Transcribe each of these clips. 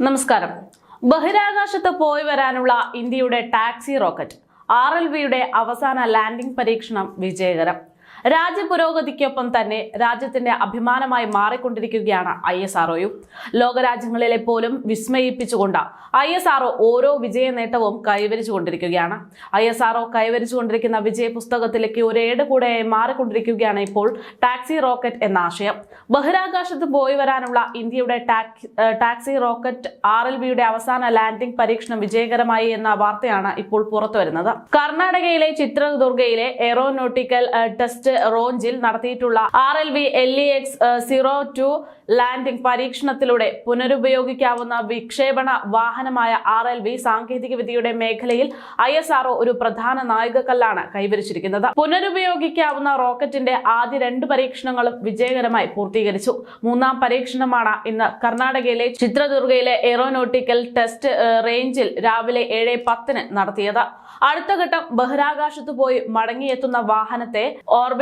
നമസ്കാരം. ബഹിരാകാശത്ത് പോയി വരാനുള്ള ഇന്ത്യയുടെ ടാക്സി റോക്കറ്റ് ആർ എൽ വിയുടെ അവസാന ലാൻഡിംഗ് പരീക്ഷണം വിജയകരം. രാജ്യപുരോഗതിക്കൊപ്പം തന്നെ രാജ്യത്തിന്റെ അഭിമാനമായി മാറിക്കൊണ്ടിരിക്കുകയാണ് ഐ എസ് ആർഒയും ലോകരാജ്യങ്ങളിലെ പോലും വിസ്മയിപ്പിച്ചുകൊണ്ട് ഐ എസ് ആർഒ ഓരോ വിജയ നേട്ടവും കൈവരിച്ചുകൊണ്ടിരിക്കുകയാണ്. ഐ എസ് ആർഒ കൈവരിച്ചുകൊണ്ടിരിക്കുന്ന വിജയ പുസ്തകത്തിലേക്ക് ഒരു ഏട് കൂടെയായി മാറിക്കൊണ്ടിരിക്കുകയാണ് ഇപ്പോൾ ടാക്സി റോക്കറ്റ് എന്ന ആശയം. ബഹിരാകാശത്ത് പോയി വരാനുള്ള ഇന്ത്യയുടെ ടാക്സി റോക്കറ്റ് ആർ എൽ ബിയുടെ അവസാന ലാൻഡിംഗ് പരീക്ഷണം വിജയകരമായി എന്ന വാർത്തയാണ് ഇപ്പോൾ പുറത്തുവരുന്നത്. കർണാടകയിലെ ചിത്രദുർഗയിലെ എറോനോട്ടിക്കൽ ടെസ്റ്റ് റോഞ്ചിൽ നടത്തിയിട്ടുള്ള R L V L E X zero two landing പരീക്ഷണത്തിലൂടെ പുനരുപയോഗിക്കാവുന്ന വിക്ഷേപണ വാഹനമായ ആർ എൽ വി സാങ്കേതിക വിദ്യയുടെ മേഖലയിൽ ഐ എസ് ആർഒ ഒരു പ്രധാന നാഴികക്കല്ലാണ് കൈവരിച്ചിരിക്കുന്നത്. പുനരുപയോഗിക്കാവുന്ന റോക്കറ്റിന്റെ ആദ്യ രണ്ട് പരീക്ഷണങ്ങളും വിജയകരമായി പൂർത്തീകരിച്ചു. മൂന്നാം പരീക്ഷണമാണ് ഇന്ന് കർണാടകയിലെ ചിത്രദുർഗയിലെ എയ്റോനോട്ടിക്കൽ ടെസ്റ്റ് റേഞ്ചിൽ രാവിലെ ഏഴ് പത്തിന് നടത്തിയത്. അടുത്ത ഘട്ടം ബഹിരാകാശത്ത് പോയി മടങ്ങിയെത്തുന്ന വാഹനത്തെ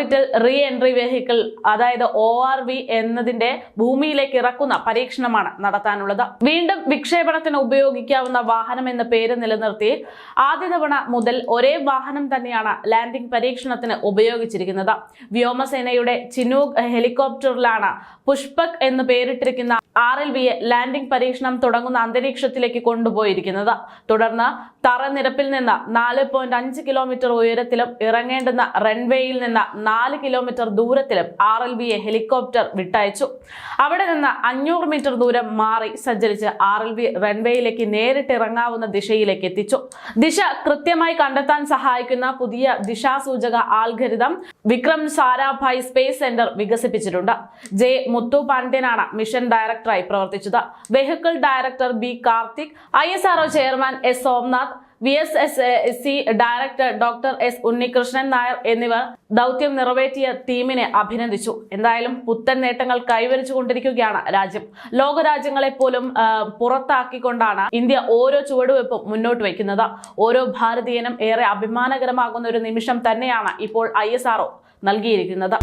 ഓർബിറ്റൽ റീ എൻട്രി വെഹിക്കിൾ അതായത് ഒ ആർ വി എന്നതിന്റെ ഭൂമിയിലേക്ക് ഇറക്കുന്ന പരീക്ഷണമാണ് നടത്താനുള്ളത്. വീണ്ടും വിക്ഷേപണത്തിന് ഉപയോഗിക്കാവുന്ന വാഹനം എന്ന പേര് നിലനിർത്തി ആദ്യ തവണ മുതൽ ഒരേ വാഹനം തന്നെയാണ് ലാൻഡിംഗ് പരീക്ഷണത്തിന് ഉപയോഗിച്ചിരിക്കുന്നത്. വ്യോമസേനയുടെ ചിനൂക് ഹെലികോപ്റ്ററിലാണ് പുഷ്പക് എന്ന് പേരിട്ടിരിക്കുന്ന ആർ എൽ ലാൻഡിംഗ് പരീക്ഷണം തുടങ്ങുന്ന അന്തരീക്ഷത്തിലേക്ക് കൊണ്ടുപോയിരിക്കുന്നത്. തുടർന്ന് തറനിരപ്പിൽ നിന്ന് നാല് പോയിന്റ് അഞ്ച് കിലോമീറ്റർ ഉയരത്തിലും ഇറങ്ങേണ്ടുന്ന റൺവേയിൽ നിന്ന് നാല് കിലോമീറ്റർ ദൂരത്തിലും ആർ എൽ ഹെലികോപ്റ്റർ വിട്ടയച്ചു. അവിടെ നിന്ന് അഞ്ഞൂറ് മീറ്റർ ദൂരം മാറി സഞ്ചരിച്ച് ആർ എൽ വി റൺവേയിലേക്ക് നേരിട്ട് ഇറങ്ങാവുന്ന ദിശയിലേക്ക് എത്തിച്ചു. ദിശ കൃത്യമായി കണ്ടെത്താൻ സഹായിക്കുന്ന പുതിയ ദിശാസൂചക algorithm Vikram Sarabhai space centre വികസിപ്പിച്ചിട്ടുണ്ട്. J Muthu പാണ്ഡ്യനാണ് മിഷൻ ഡയറക്ടറായി പ്രവർത്തിച്ചത്. Vehicle director B Karthik I chairman S Somnath V S S C director doctor S Unnikrishnan Nair എന്നിവർ ദൗത്യം നിറവേറ്റിയ ടീമിനെ അഭിനന്ദിച്ചു. എന്തായാലും പുത്തൻ നേട്ടങ്ങൾ കൈവരിച്ചുകൊണ്ടിരിക്കുകയാണ് രാജ്യം. ലോകരാജ്യങ്ങളെ പോലും പുറത്താക്കിക്കൊണ്ടാണ് ഇന്ത്യ ഓരോ ചുവടുവെപ്പും മുന്നോട്ട് വയ്ക്കുന്നത്. ഓരോ ഭാരതീയനും ഏറെ അഭിമാനകരമാകുന്ന ഒരു നിമിഷം തന്നെയാണ് ഇപ്പോൾ ഐ നൽകിയിരിക്കുന്നത്.